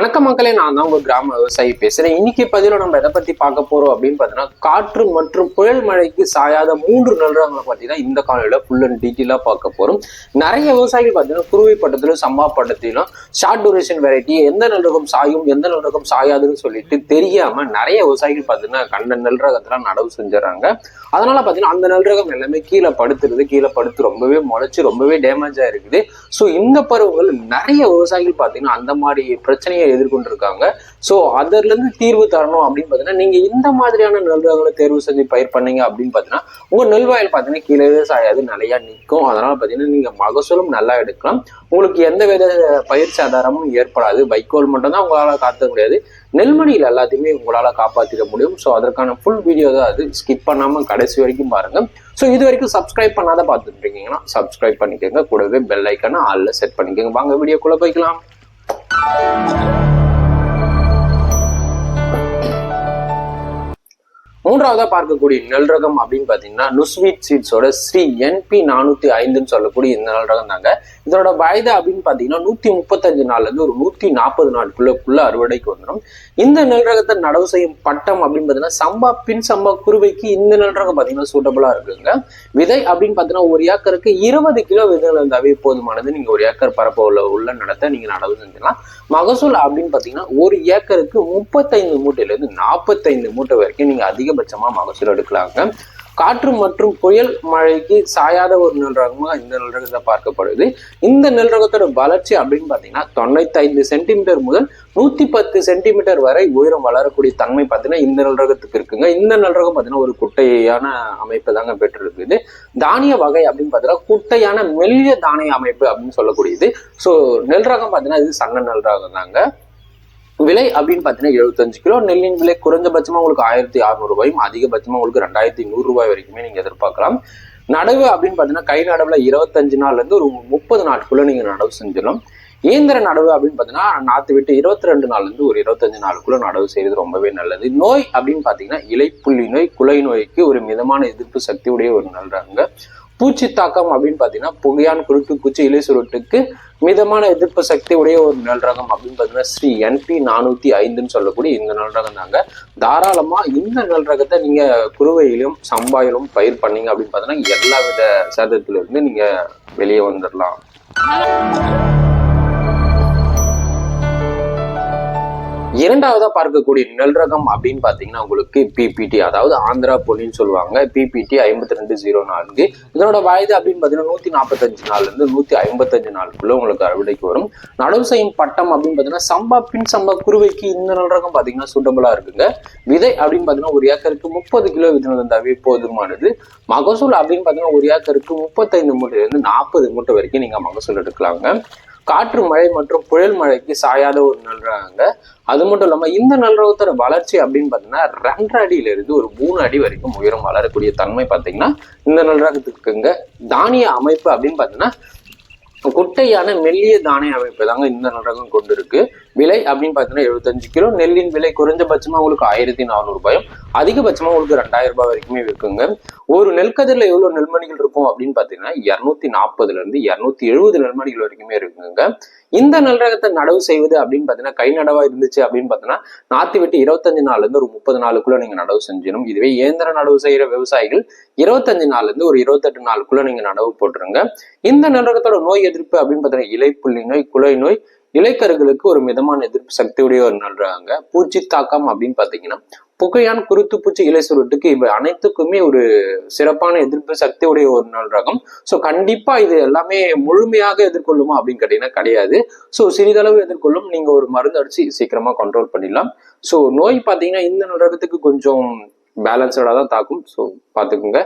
வணக்கம் மக்களே நான் தான் உங்க கிராம விவசாயி பேசுறேன். இன்னைக்கு பதிலா நம்ம எதை பத்தி பார்க்க போறோம் அப்படின்னு பார்த்தீங்கன்னா காற்று மற்றும் புயல் மழைக்கு சாயாத மூன்று நல்ரகங்களை பாத்தீங்கன்னா தான் இந்த காலையில ஃபுல் அண்ட் டீட்டெயிலா பார்க்க போறோம். நிறைய விவசாயிகள் பார்த்தீங்கன்னா குருவை பட்டத்திலும் சம்பா பட்டத்திலும் ஷார்ட் டூரேஷன் வெரைட்டி எந்த நல்ரகம் சாயும் எந்த நல்ரகம் சாயாதுன்னு சொல்லிட்டு தெரியாம நிறைய விவசாயிகள் பார்த்தீங்கன்னா கண்ட நல்ரகத்தெல்லாம் நடவு செஞ்சிடறாங்க அதனால பார்த்தீங்கன்னா அந்த நல்ரகம் எல்லாமே கீழே படுத்துறது கீழே படுத்து ரொம்பவே முளைச்சு ரொம்பவே டேமேஜ் இருக்குது. ஸோ இந்த பருவங்கள் நிறைய விவசாயிகள் பார்த்தீங்கன்னா அந்த மாதிரி பிரச்சனையை எதிர்கொண்டிருக்காங்க. ஸோ அதுல தீர்வு தரணும் அப்படின்னு பார்த்தீங்கன்னா நீங்க இந்த மாதிரியான நெல்ரகங்களை தேர்வு செஞ்சு பயிர் பண்ணீங்க அப்படின்னு பார்த்தீங்கன்னா உங்க நெல் பார்த்தீங்கன்னா கீழே சாயாது நிறையா நிற்கும் அதனால பார்த்தீங்கன்னா நீங்க மகசூலும் நல்லா எடுக்கலாம். உங்களுக்கு எந்த வித பயிர் சாதாரமும் ஏற்படாது. வைக்கோல் மட்டும்தான் உங்களால் உங்களால காத்த முடியாது. நெல்மணியில் எல்லாத்தையுமே உங்களால காப்பாற்றிட முடியும். ஸோ அதற்கான ஃபுல் வீடியோ தான் அது. ஸ்கிப் பண்ணாம கடைசி வரைக்கும் பாருங்க. ஸோ இது வரைக்கும் சப்ஸ்கிரைப் பண்ணாத பார்த்துட்டு இருக்கீங்கன்னா சப்ஸ்கிரைப் பண்ணிக்கோங்க. கூடவே பெல் ஐக்கனை ஆளில் செட் பண்ணிக்கோங்க. வாங்க வீடியோக்குள்ளே போய்க்கலாம். Thank you. மூன்றாவதா பார்க்கக்கூடிய நெல் ரகம் அப்படின்னு பாத்தீங்கன்னா நுஸ்வீட் சீட்ஸோட ஸ்ரீ என்பி நானூத்தி ஐந்துன்னு சொல்லக்கூடிய இந்த நெல் ரகம் தாங்க. இதோட வயது அப்படின்னு பாத்தீங்கன்னா நூத்தி முப்பத்தஞ்சு நாள்ல இருந்து ஒரு நூத்தி நாற்பது நாட்குள்ளக்குள்ள அறுவடைக்கு வந்துடும் இந்த நெல் ரகத்தை நடவு செய்யும் பட்டம் அப்படின்னு பாத்தீங்கன்னா சம்பா பின் சம்பா குருவைக்கு இந்த நெல் ரகம் பாத்தீங்கன்னா சூட்டபிளா இருக்குங்க. விதை அப்படின்னு பாத்தீங்கன்னா ஒரு ஏக்கருக்கு இருபது கிலோ விதைகள் இருந்தாவே போதுமானது. நீங்க ஒரு ஏக்கர் பரப்ப உள்ள உள்ள நடத்த நீங்க நடவு செஞ்சலாம் மகசூல் அப்படின்னு பாத்தீங்கன்னா ஒரு ஏக்கருக்கு முப்பத்தைந்து மூட்டையில இருந்து நாற்பத்தைந்து மூட்டை வரைக்கும் நீங்க அதிகபட்சமாக மகசூல் எடுக்கலாங்க. காற்று மற்றும் புயல் மழைக்கு சாயாத ஒரு நெல் ரகமாக இந்த நெல் ரகத்தை பார்க்கப்படுது. இந்த நெல் ரகத்தோட வளர்ச்சி அப்படின்னு பாத்தீங்கன்னா தொண்ணூத்தி ஐந்து சென்டிமீட்டர் முதல் நூத்தி பத்து சென்டிமீட்டர் வரை உயரம் வளரக்கூடிய தன்மை பார்த்தீங்கன்னா இந்த நெல் ரகத்துக்கு இருக்குங்க. இந்த நெல் ரகம் பார்த்தீங்கன்னா ஒரு குட்டையான அமைப்பு தாங்க பெற்றிருக்குது. தானிய வகை அப்படின்னு பார்த்தீங்கன்னா குட்டையான மெல்லிய தானிய அமைப்பு அப்படின்னு சொல்லக்கூடியது. ஸோ நெல் ரகம் பார்த்தீங்கன்னா இது சன்ன நெல் ரகம் தாங்க விலை அப்படின்னு பார்த்தீங்கன்னா எழுபத்தஞ்சு கிலோ. நெல்லின் விலை குறைஞ்சபட்சமா உங்களுக்கு ஆயிரத்தி அறுநூறு ரூபாயும் அதிகபட்சமா உங்களுக்கு ரெண்டாயிரத்தி நூறு ரூபாய் வரைக்குமே நீங்க எதிர்பார்க்கலாம். நடவு அப்படின்னு பார்த்தீங்கன்னா கை நடவுல இருபத்தஞ்சு நாள்ல இருந்து ஒரு முப்பது நாட்குள்ள நீங்க நடவு செஞ்சிடலாம். இயந்திர நடவு அப்படின்னு பார்த்தீங்கன்னா நாற்று விட்டு இருபத்தி ரெண்டு நாள்ல இருந்து ஒரு இருபத்தஞ்சு நாளுக்குள்ள நடவு செய்யறது ரொம்பவே நல்லது. நோய் அப்படின்னு பார்த்தீங்கன்னா இலைப்புள்ளி நோய் குலை நோய்க்கு ஒரு மிதமான எதிர்ப்பு சக்தி உடைய ஒரு நல்ல பூச்சி தாக்கம் அப்படின்னு பார்த்தீங்கன்னா புகையான் குருட்டு பூச்சி இலை சுருட்டுக்கு மிதமான எதிர்ப்பு சக்தி உடைய ஒரு நல் ரகம் அப்படின்னு பார்த்தீங்கன்னா ஸ்ரீ என்பி நானூத்தி ஐந்துன்னு சொல்லக்கூடிய இந்த நல் ரகம் தாங்க. தாராளமா இந்த நல் ரகத்தை நீங்க குறுவையிலும் சம்பாயிலும் பயிர் பண்ணீங்க அப்படின்னு பார்த்தீங்கன்னா எல்லா வித சேதத்துல இருந்து நீங்க வெளியே வந்துடலாம் இரண்டாவதா பார்க்கக்கூடிய நெல் ரகம் அப்படின்னு பாத்தீங்கன்னா உங்களுக்கு பிபிடி அதாவது ஆந்திரா பொலின்னு சொல்லுவாங்க. பிபிடி ஐம்பத்தி ரெண்டு ஜீரோ நான்கு. இதனோட வயது அப்படின்னு பாத்தீங்கன்னா நூத்தி நாற்பத்தஞ்சு நாள்ல இருந்து நூத்தி ஐம்பத்தஞ்சு நாளுக்குள்ள உங்களுக்கு அறுவடைக்கு வரும். நடவு செய்யும் பட்டம் அப்படின்னு பாத்தீங்கன்னா சம்பா பின் சம்பா குருவைக்கு இந்த நெல் ரகம் பாத்தீங்கன்னா சூட்டபிளா இருக்குங்க. விதை அப்படின்னு பாத்தீங்கன்னா ஒரு ஏக்கருக்கு முப்பது கிலோ விதை இருந்தாவே போதுமானது. மகசூல் அப்படின்னு பாத்தீங்கன்னா ஒரு ஏக்கருக்கு முப்பத்தைந்து மூட்டையில இருந்து நாற்பது மூட்டை வரைக்கும் நீங்க மகசூல் எடுக்கலாங்க. காற்று மழை மற்றும் புயல் மழைக்கு சாயாத ஒரு நல்றாங்க அது மட்டும் இல்லாமல் இந்த நல்ரகத்தோட வளர்ச்சி அப்படின்னு பார்த்தீங்கன்னா ரெண்டரை அடியிலிருந்து ஒரு மூணு அடி வரைக்கும் உயரம் வளரக்கூடிய தன்மை பார்த்தீங்கன்னா இந்த நல்ரகத்துக்குங்க தானிய அமைப்பு அப்படின்னு பார்த்தீங்கன்னா குட்டையான மெல்லிய தானிய அமைப்பு தாங்க இந்த நல்ரகம் கொண்டு இருக்கு விலை அப்படின்னு பாத்தீங்கன்னா எழுபத்தஞ்சு கிலோ. நெல்லின் விலை குறைஞ்சபட்சமா உங்களுக்கு ஆயிரத்தி நானூறு ரூபாயும் அதிகபட்சமா உங்களுக்கு ரெண்டாயிரம் ரூபாய் வரைக்குமே இருக்குங்க. ஒரு நெல்கதிரில் எவ்வளவு நெல்மணிகள் இருக்கும் அப்படின்னு பாத்தீங்கன்னா இருநூத்தி நாற்பதுல இருந்து இருநூத்தி எழுபது நெல்மணிகள் வரைக்குமே இருக்குங்க. இந்த நெல் ரகத்தை நடவு செய்வது அப்படின்னு பாத்தீங்கன்னா கை நடவா இருந்துச்சு அப்படின்னு பாத்தீங்கன்னா நாத்து விட்டு இருபத்தஞ்சு நாள்ல இருந்து ஒரு முப்பது நாளுக்குள்ள நீங்க நடவு செஞ்சிடும் இதுவே இயந்திர நடவு செய்யற விவசாயிகள் இருபத்தஞ்சு நாள்ல இருந்து ஒரு இருபத்தெட்டு நாளுக்குள்ள நீங்க நடவு போட்டுருங்க. இந்த நெல் ரகத்தோட நோய் எதிர்ப்பு அப்படின்னு பார்த்தீங்கன்னா இலை புள்ளி நோய் குலை நோய் இலைக்கருகளுக்கு ஒரு மிதமான எதிர்ப்பு சக்தியுடைய ஒரு நல்றாங்க பூச்சி தாக்கம் அப்படின்னு பாத்தீங்கன்னா புகையான் குருத்து பூச்சி இலை சுருட்டுக்கு இவை அனைத்துக்குமே ஒரு சிறப்பான எதிர்ப்பு சக்தி உடைய ஒரு நாள் ரகம் ஸோ கண்டிப்பா இது எல்லாமே முழுமையாக எதிர்கொள்ளுமா அப்படின்னு கேட்டீங்கன்னா கிடையாது. ஸோ சிறிதளவு எதிர்கொள்ளும். நீங்க ஒரு மருந்து அடிச்சு சீக்கிரமா கண்ட்ரோல் பண்ணிடலாம். ஸோ நோய் பார்த்தீங்கன்னா இந்த நல் ரகத்துக்கு கொஞ்சம் பேலன்ஸ்டா தான் தாக்கும். ஸோ பார்த்துக்குங்க.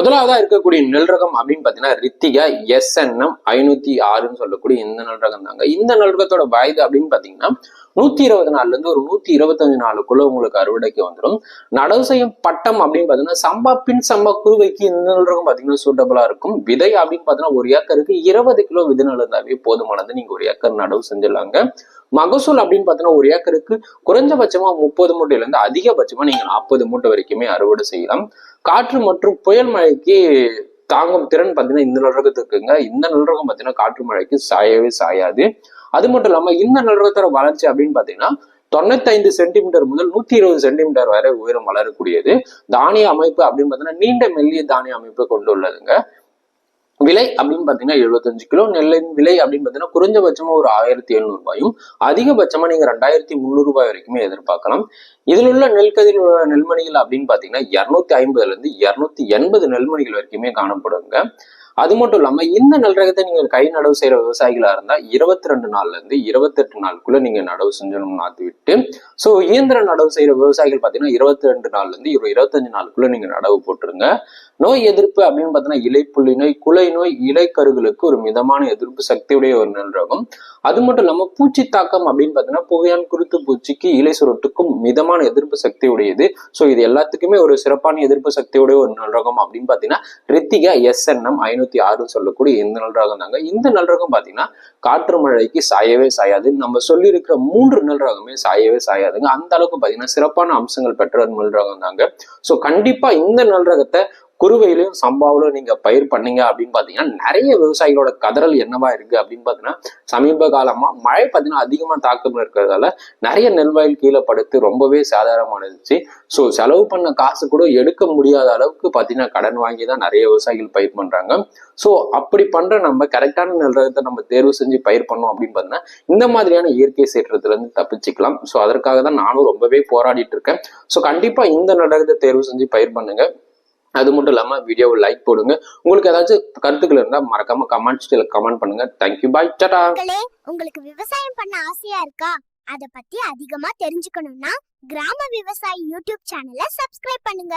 முதலாவதா இருக்கக்கூடிய நெல் ரகம் அப்படின்னு பாத்தீங்கன்னா ரித்திகா எஸ்என்எம் ஐநூத்தி ஆறுன்னு சொல்லக்கூடிய இந்த நெல் ரகம் தாங்க. இந்த நெல் ரகத்தோட வயது அப்படின்னு பாத்தீங்கன்னா நூத்தி இருபது நாள்ல இருந்து ஒரு நூத்தி இருபத்தஞ்சு நாளுக்குள்ள உங்களுக்கு அறுவடைக்கு வந்துடும் நடவு செய்யும் பட்டம் அப்படின்னு பாத்தீங்கன்னா சம்பா பின் சம்பா குருவைக்கு இந்த நெல் பாத்தீங்கன்னா சூட்டபிளா இருக்கும். விதை அப்படின்னு பாத்தீங்கன்னா ஒரு ஏக்கருக்கு இருபது கிலோ விதை நடந்தாவே போதுமானது. நீங்க ஒரு ஏக்கர் நடவு செஞ்சிடலாங்க. மகசூல் அப்படின்னு பார்த்தீங்கன்னா ஒரு ஏக்கருக்கு குறைஞ்சபட்சமா முப்பது மூட்டையில இருந்து அதிகபட்சமா நீங்க நாற்பது மூட்டை வரைக்குமே அறுவடை செய்யலாம். காற்று மற்றும் புயல் மழைக்கு தாங்கும் திறன் பார்த்தீங்கன்னா இந்த நல் இருக்குங்க. இந்த நல் பார்த்தீங்கன்னா காற்று மழைக்கு சாயவே சாயாது. அது மட்டும் இல்லாம இந்த நல்ரகத்தோட வளர்ச்சி அப்படின்னு பார்த்தீங்கன்னா தொண்ணூத்தைந்து சென்டிமீட்டர் முதல் நூத்தி இருபது சென்டிமீட்டர் வரை உயரம் வளரக்கூடியது. தானிய அமைப்பு அப்படின்னு பார்த்தீங்கன்னா நீண்ட மெல்லிய தானிய அமைப்பை கொண்டுள்ளதுங்க. விலை அப்படின்னு பாத்தீங்கன்னா எழுபத்தஞ்சு கிலோ நெல்லின் விலை அப்படின்னு பாத்தீங்கன்னா குறைஞ்சபட்சமாக ஒரு ஆயிரத்தி எழுநூறு ரூபாயும் அதிகபட்சமா நீங்க ரெண்டாயிரத்தி முந்நூறு ரூபாய் வரைக்குமே எதிர்பார்க்கலாம். இதில் உள்ள நெல்கதில் உள்ள நெல்மணிகள் அப்படின்னு பாத்தீங்கன்னா இருநூத்தி ஐம்பதுல இருந்து இருநூத்தி எண்பது நெல்மணிகள் வரைக்குமே காணப்படுங்க. அது மட்டும் இல்லாம இந்த நல்ரகத்தை நீங்க கை நடவு செய்யற விவசாயிகளா இருந்தா இருபத்தி ரெண்டு நாள்ல இருந்து இருபத்தெட்டு நாளுக்குள்ள நீங்க நடவு செஞ்சணும் நாத்து விட்டு சோ இயந்திர நடவு செய்யற விவசாயிகள் பாத்தீங்கன்னா இருபத்தி ரெண்டு நாள்ல இருந்து ஒரு இருபத்தஞ்சு நாளுக்குள்ள நீங்க நடவு போட்டுருங்க. நோய் எதிர்ப்பு அப்படின்னு பார்த்தீங்கன்னா இலைப்புள்ளி நோய் குலை நோய் இலைக்கருகளுக்கு ஒரு மிதமான எதிர்ப்பு சக்தியுடைய ஒரு நெல் ரகம். அது மட்டும் இல்லாம பூச்சி தாக்கம் அப்படின்னு பார்த்தீங்கன்னா புகையான் குருத்து பூச்சிக்கு இலை சுருட்டுக்கும் மிதமான எதிர்ப்பு சக்தி உடையது. ஸோ இது எல்லாத்துக்குமே ஒரு சிறப்பான எதிர்ப்பு சக்தியுடைய ஒரு நல்ரகம் அப்படின்னு பார்த்தீங்கன்னா ரித்திகா எஸ்என்எம் ஐநூத்தி ஆறு சொல்லக்கூடிய இந்த நல்ரகம் தாங்க. இந்த நல்ரகம் பாத்தீங்கன்னா பார்த்தீங்கன்னா காற்று மழைக்கு சாயவே சாயாது. நம்ம சொல்லி இருக்கிற மூன்று நல்ரகமே சாயவே சாயாதுங்க. அந்த அளவுக்கு பார்த்தீங்கன்னா சிறப்பான அம்சங்கள் பெற்ற நல்ரகம் தாங்க. ஸோ கண்டிப்பா இந்த நல்ரகத்தை குறுவையிலையும் சம்பாவிலும் நீங்க பயிர் பண்ணீங்க அப்படின்னு பாத்தீங்கன்னா நிறைய விவசாயிகளோட கதறல் என்னவா இருக்கு அப்படின்னு பாத்தீங்கன்னா சமீப காலமா மழை பாத்தீங்கன்னா அதிகமா தாக்கம் இருக்கிறதால நிறைய நெல்வயல் கீழே படுத்து ரொம்பவே சாதாரணமானதுச்சு ஸோ செலவு பண்ண காசு கூட எடுக்க முடியாத அளவுக்கு பாத்தீங்கன்னா கடன் வாங்கி தான் நிறைய விவசாயிகள் பயிர் பண்றாங்க. ஸோ அப்படி பண்ற நம்ம கரெக்டான நெல் ரகத்தை நம்ம தேர்வு செஞ்சு பயிர் பண்ணோம் அப்படின்னு பாத்தீங்கன்னா இந்த மாதிரியான இயற்கை சீற்றத்துல இருந்து தப்பிச்சுக்கலாம். ஸோ அதற்காக தான் நானும் ரொம்பவே போராடிட்டு இருக்கேன். ஸோ கண்டிப்பா இந்த நடகத்தை தேர்வு செஞ்சு பயிர் பண்ணுங்க. அது மட்டும் இல்லாம வீடியோவை லைக் போடுங்க. உங்களுக்கு ஏதாச்சும் கருத்துக்கள் இருந்தா மறக்காம கமெண்ட்ஸ்ல கமெண்ட் பண்ணுங்க. தேங்க்யூ பாய் டாடா உங்களுக்கு விவசாயம் பண்ண ஆசையா இருக்கா? அதை பத்தி அதிகமா தெரிஞ்சுக்கணும்னா கிராம விவசாயி யூடியூப் சேனலை சப்ஸ்கிரைப் பண்ணுங்க.